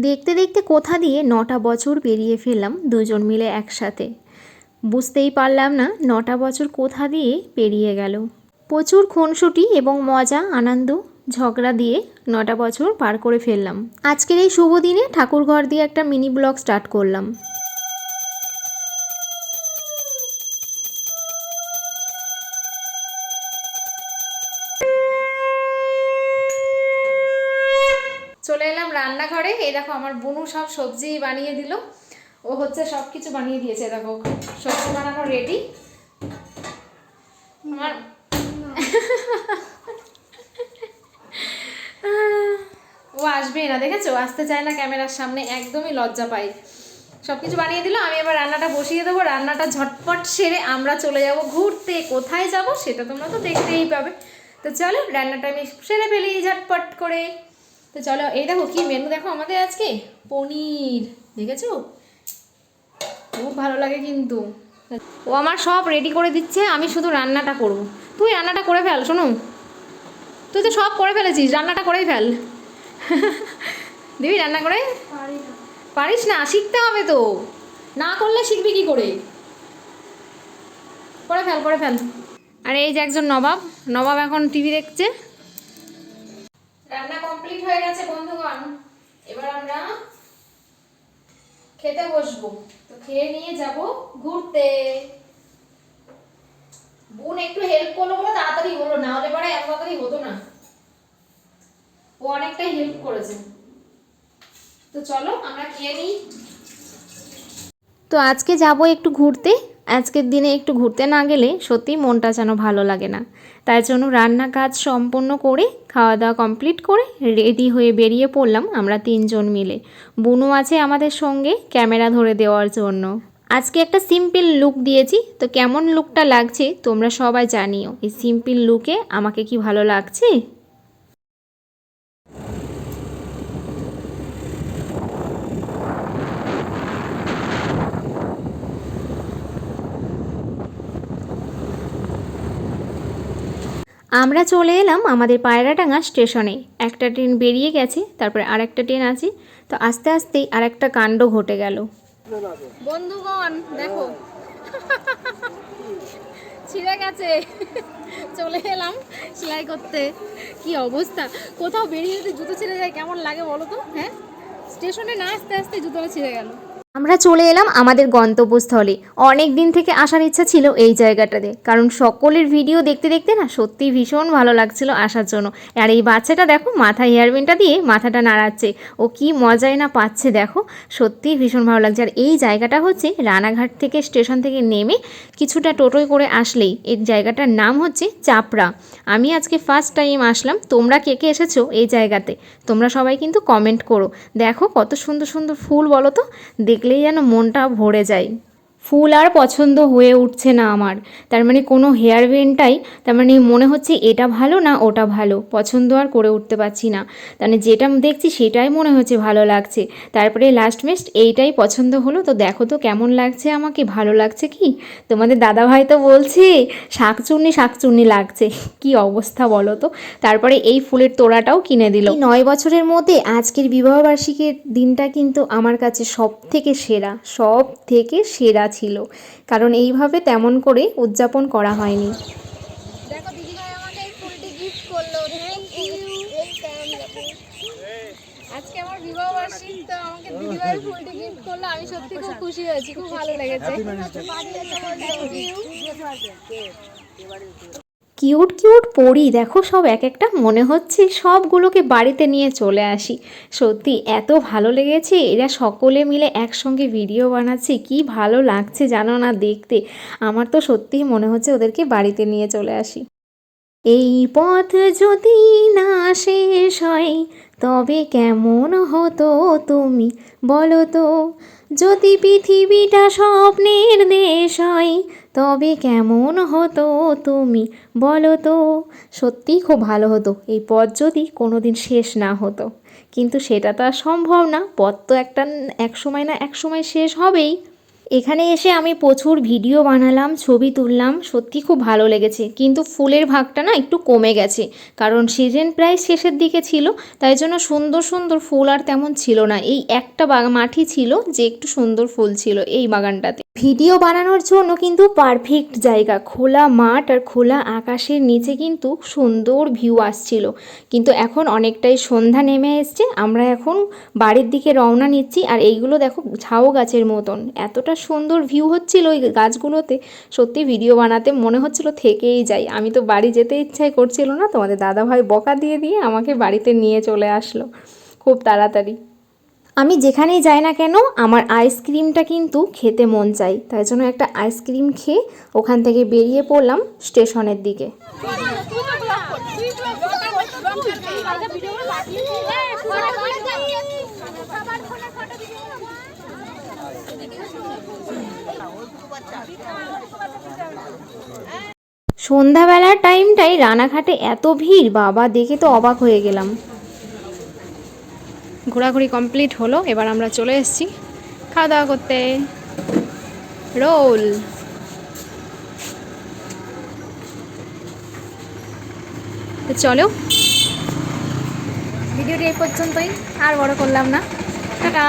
দেখতে দেখতে কোথা দিয়ে নটা বছর পেরিয়ে ফেললাম দুজন মিলে একসাথে। বুঝতেই পারলাম না নটা বছর কোথা দিয়ে পেরিয়ে গেল। প্রচুর খুনসুটি এবং মজা, আনন্দ, ঝগড়া দিয়ে নটা বছর পার করে ফেললাম। আজকের এই শুভ দিনে ঠাকুরঘর দিয়ে একটা মিনি ব্লগ স্টার্ট করলাম। চলে এলাম রান্নাঘরে। এই দেখো আমার বুনু সব সবজি বানিয়ে দিল। ও হচ্ছে সব কিছু বানিয়ে দিয়েছে দেখো, সবজি বানানো রেডি আমার ও আসবে না, দেখেছ? আসতে চায় না ক্যামেরার সামনে, একদমই লজ্জা পাই সব কিছু বানিয়ে দিল, আমি এবার রান্নাটা বসিয়ে দেবো। রান্নাটা ঝটপট সেরে আমরা চলে যাব ঘুরতে। কোথায় যাব সেটা তোমরা তো দেখতেই পাবে। তো চলো, রান্নাটা আমি সেরে ফেলি ঝটপট করে। তো চলো, এই দেখো কি মেনু দেখো আমাদের আজকে? পনির, দেখেছ? খুব ভালো লাগে কিন্তু। ও আমার সব রেডি করে দিচ্ছে, আমি শুধু রান্নাটা করব। তুই রান্নাটা করে ফেল, শোনো। তুই তো সব করে ফেলেছিস, রান্নাটা করেই ফেল। দিবি রান্না করে? পারিস না, শিখতে হবে তো। না করলে শিখবি কি করে? করে ফেল করে ফেল। আর, এই যে একজন নবাব নবাব এখন টিভি দেখছে। রান্না কমপ্লিট হয়ে গেছে, বন্ধুগণ। এবার আমরা খেতে বসবো। তো খেয়ে নিয়ে যাব ঘুরতে। বোন একটু হেল্প করল বলে তাড়াতাড়ি হলো, না হলে পরে এত তাড়াতাড়ি হতো না। ও অনেকটাই হেল্প করেছে। তো চলো আমরা খেয়ে নিই। তো আজকে যাব একটু ঘুরতে। আজকের দিনে একটু ঘুরতে না গেলে সত্যি মনটা যেন ভালো লাগে না। তাই জন্য রান্না কাজ সম্পন্ন করে খাওয়া দাওয়া কমপ্লিট করে রেডি হয়ে বেরিয়ে পড়লাম আমরা তিনজন মিলে। বুনু আছে আমাদের সঙ্গে ক্যামেরা ধরে দেওয়ার জন্য। আজকে একটা সিম্পল লুক দিয়েছি, তো কেমন লুকটা লাগছে তোমরা সবাই জানিও। এই সিম্পল লুকে আমাকে কি ভালো লাগছে? আমরা চলে এলাম আমাদের পায়রাডাঙ্গা স্টেশনে। একটা ট্রেন বেরিয়ে গেছে, তারপরে আরেকটা ট্রেন আছে। তো আস্তে আস্তেই আরেকটা কাণ্ড ঘটে গেল। বন্ধুগণ, দেখো। ছিঁড়ে গেছে। চলে এলাম সেলাই করতে। কি অবস্থা? কোথাও বেরিয়ে যদি জুতো ছিঁড়ে যায়, কেমন লাগে বলো তো? হ্যাঁ? স্টেশনে না আস্তে আস্তে জুতোটা ছিঁড়ে গেল। আমরা চলে এলাম আমাদের গন্তব্যস্থলে। অনেক দিন থেকে আসার ইচ্ছা ছিল এই জায়গাটাতে। কারণ সকলের ভিডিও দেখতে দেখতে না সত্যি ভীষণ ভালো লাগছিল আসার জন্য। আর এই বাচ্চাটা দেখো মাথায় হেয়ারবেনটা দিয়ে মাথাটা নাড়াচ্ছে। ও কি মজাই না পাচ্ছে দেখো। সত্যিই ভীষণ ভালো লাগছে। আর এই জায়গাটা হচ্ছে রানাঘাট থেকে স্টেশন থেকে নেমে কিছুটা টোটোয় করে আসলেই। এই জায়গাটার নাম হচ্ছে চাপড়া। আমি আজকে ফার্স্ট টাইম আসলাম। তোমরা কে কে এসেছ এই জায়গাতে? তোমরা সবাই কিন্তু কমেন্ট করো। দেখো কত সুন্দর সুন্দর ফুল বলো তো। দেখলেই যেন মনটা ভরে যায়। ফুল আর পছন্দ হয়ে উঠছে না আমার। তার মানে কোনো হেয়ার বেনটাই তার মানে মনে হচ্ছে এটা ভালো না ওটা ভালো, পছন্দ আর করে উঠতে পারছি না। মানে যেটা দেখছি সেটাই মনে হচ্ছে ভালো লাগছে। তারপরে লাস্ট মেস্ট এইটাই পছন্দ হলো, তো দেখো তো কেমন লাগছে আমাকে, ভালো লাগছে কি? তোমাদের দাদাভাই তো বলছে, শাকচুন্নি শাকচুন্নি লাগছে। কি অবস্থা বলো তো? তারপরে এই ফুলের তোড়াটাও কিনে দিল। নয় বছরের মধ্যে আজকের বিবাহবার্ষিকীর দিনটা কিন্তু আমার কাছে সব থেকে সেরা সব থেকে সেরা ছিল। কারণ এইভাবে তেমন করে উদযাপন করা হয়নি। দেখো দিদিভাই আমাকে এই ফুলটি গিফট করল। থ্যাংক ইউ আজকে আমার বিবাহ বার্ষিক তো আমাকে দিদিভাই ফুলটি গিফট করল। আমি সত্যি খুব খুশি হয়েছি খুব ভালো লেগেছে। থ্যাংক ইউ কিউট কিউট পরি, দেখো সব এক একটা মনে হচ্ছে সবগুলোকে বাড়িতে নিয়ে চলে আসি। সত্যি, এত ভালো লেগেছে। এরা সকলে মিলে একসঙ্গে ভিডিও বানাচ্ছে। কি ভালো লাগছে জানো না দেখতে। আমার তো সত্যিই মনে হচ্ছে ওদেরকে বাড়িতে নিয়ে চলে আসি। এই পথ যদি না শেষ হয়, তবে কেমন হতো তুমি? বলো তো, যদি পৃথিবীটা স্বপ্নের দেশ হয় তবে কেমন হতো তুমি? বলো তো। সত্যিই খুব ভালো হতো। এই পথ যদি কোনো দিন শেষ না হতো। কিন্তু সেটা তো আর সম্ভব না। পথ তো একটা এক সময় না এক সময় শেষ হবেই। এখানে এসে আমি প্রচুর ভিডিও বানালাম, ছবি তুললাম, সত্যি খুব ভালো লেগেছে। কিন্তু ফুলের ভাগটা না একটু কমে গেছে, কারণ সিজন প্রায় শেষের দিকে ছিল, তাই জন্য সুন্দর সুন্দর ফুল আর তেমন ছিল না। এই একটা মাঠই ছিল যে একটু সুন্দর ফুল ছিল এই বাগানটাতে। ভিডিও বানানোর জন্য কিন্তু পারফেক্ট জায়গা, খোলা মাঠ আর খোলা আকাশের নিচে কিন্তু সুন্দর ভিউ আসছিল। কিন্তু এখন অনেকটাই সন্ধ্যা নেমে এসছে, আমরা এখন বাড়ির দিকে রওনা নিচ্ছি, আর এইগুলো দেখো ঝাউ গাছের মতন, এতটা সুন্দর ভিউ হচ্ছিল ওই গাছগুলোতে। সত্যি ভিডিও বানাতে মনে হচ্ছিল থেকেই যাই। আমি তো বাড়ি যেতে ইচ্ছাই করছিল না, তোমাদের দাদাভাই বকা দিয়ে দিয়ে আমাকে বাড়িতে নিয়ে চলে আসলো খুব তাড়াতাড়ি। আমি যেখানেই যাই না কেন, আমার আইসক্রিমটা কিন্তু খেতে মন চাই। তাই জন্য একটা আইসক্রিম খেয়ে ওখান থেকে বেরিয়ে পড়লাম স্টেশনের দিকে। সন্ধ্যাবেলার টাইমটাই রানাঘাটে এত ভিড়, বাবা দেখে তো অবাক হয়ে গেলাম। ঘোরাঘুরি কমপ্লিট হলো, এবার আমরা চলে এসেছি খাওয়া দাওয়া করতে। রোল। চলো। ভিডিওটি এই পর্যন্তই, আর বড় করলাম না। টাটা।